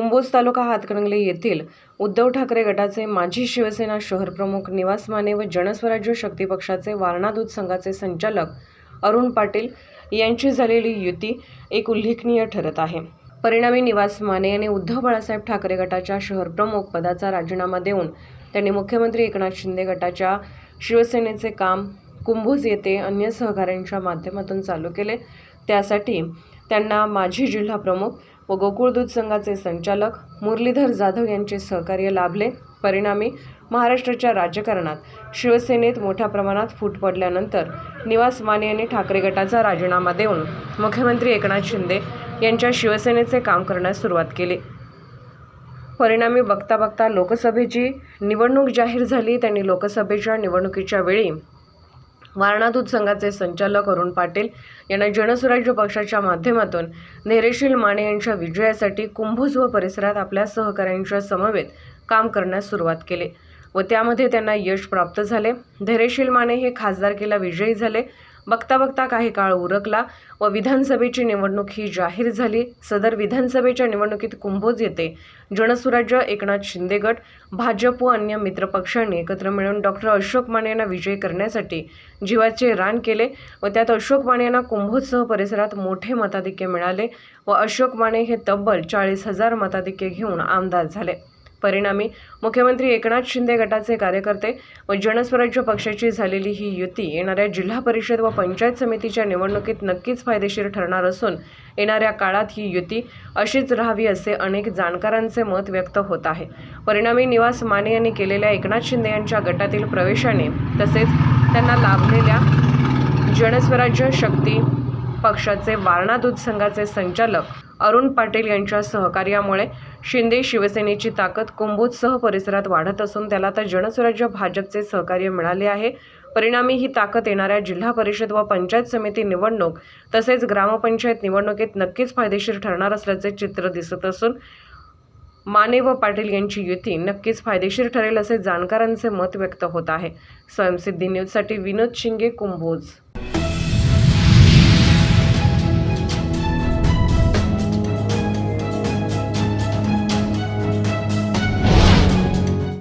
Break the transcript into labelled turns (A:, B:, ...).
A: कुंभोज तालुका हातकणंगले येथील उद्धव ठाकरे गटाचे माजी शिवसेना शहरप्रमुख निवास माने व जनस्वराज्य शक्ती पक्षाचे वारणा दूध संघाचे संचालक अरुण पाटील यांची झालेली युती एक उल्लेखनीय ठरत आहे. परिणामी निवास माने यांनी उद्धव बाळासाहेब ठाकरे गटाच्या शहरप्रमुख पदाचा राजीनामा देऊन त्यांनी मुख्यमंत्री एकनाथ शिंदे गटाच्या शिवसेनेचे काम कुंभोज येथे अन्य सहकाऱ्यांच्या माध्यमातून चालू केले. त्यासाठी त्यांना माजी जिल्हा प्रमुख व गोकुळ दूध संघाचे संचालक मुरलीधर जाधव यांचे सहकार्य लाभले. परिणामी महाराष्ट्राच्या राजकारणात शिवसेनेत मोठ्या प्रमाणात फूट पडल्यानंतर निवास माने यांनी ठाकरे गटाचा राजीनामा देऊन मुख्यमंत्री एकनाथ शिंदे यांच्या शिवसेनेचे काम करण्यास सुरुवात केली. परिणामी बघता बघता लोकसभेची निवडणूक जाहीर झाली. त्यांनी लोकसभेच्या निवडणुकीच्या वेळी वारणा दूध संघाचे संचालक अरुण पाटील यांना जनसुराज्य पक्षाच्या माध्यमातून नेरेशील माने यांच्या विजयासाठी कुंभोज व परिसरात आपल्या सहकाऱ्यांच्या समवेत काम करण्यास सुरुवात केली व त्यामध्ये त्यांना यश प्राप्त झाले. धैर्यशील माने हे खासदारकीला विजयी झाले. बघता बघता काही काळ उरकला व विधानसभेची निवडणूक ही जाहीर झाली. सदर विधानसभेच्या निवडणुकीत कुंभोज येथे जनसुराज्य एकनाथ शिंदे गट भाजप व अन्य मित्रपक्षांनी एकत्र मिळून डॉक्टर अशोक माने यांना विजयी करण्यासाठी जीवाचे रान केले व त्यात अशोक माने यांना कुंभोजसह परिसरात मोठे मताधिक्य मिळाले व अशोक माने हे तब्बल चाळीस हजार मताधिक्य घेऊन आमदार झाले. परिणामी मुख्यमंत्री एकनाथ शिंदे गटाचे कार्यकर्ते व जनस्वराज्य पक्षाची झालेली ही युती येणाऱ्या जिल्हा परिषद व पंचायत समितीच्या निवडणुकीत नक्कीच फायदेशीर ठरणार असून येणाऱ्या काळात ही युती अशीच राहावी असे अनेक जाणकारांचे मत व्यक्त होत आहे. परिणामी निवास माने यांनी केलेल्या एकनाथ शिंदे यांच्या गटातील प्रवेशाने तसेच त्यांना लाभलेल्या जनस्वराज्य शक्ती पक्षाचे वारणा दूध संघाचे संचालक अरुण पाटील यांच्या सहकार्यामुळे शिंदे शिवसेनेची ताकद कुंभोजसह परिसरात वाढत असून त्याला आता जनस्वराज्य भाजपचे सहकार्य मिळाले आहे. परिणामी ही ताकद येणाऱ्या जिल्हा परिषद व पंचायत समिती निवडणूक तसेच ग्रामपंचायत निवडणुकीत नक्कीच फायदेशीर ठरणार असल्याचे चित्र दिसत असून माने व पाटील यांची युती नक्कीच फायदेशीर ठरेल असे जाणकारांचे मत व्यक्त होत आहे. स्वयंसिद्धी न्यूजसाठी विनोद शिंगे कुंभोज.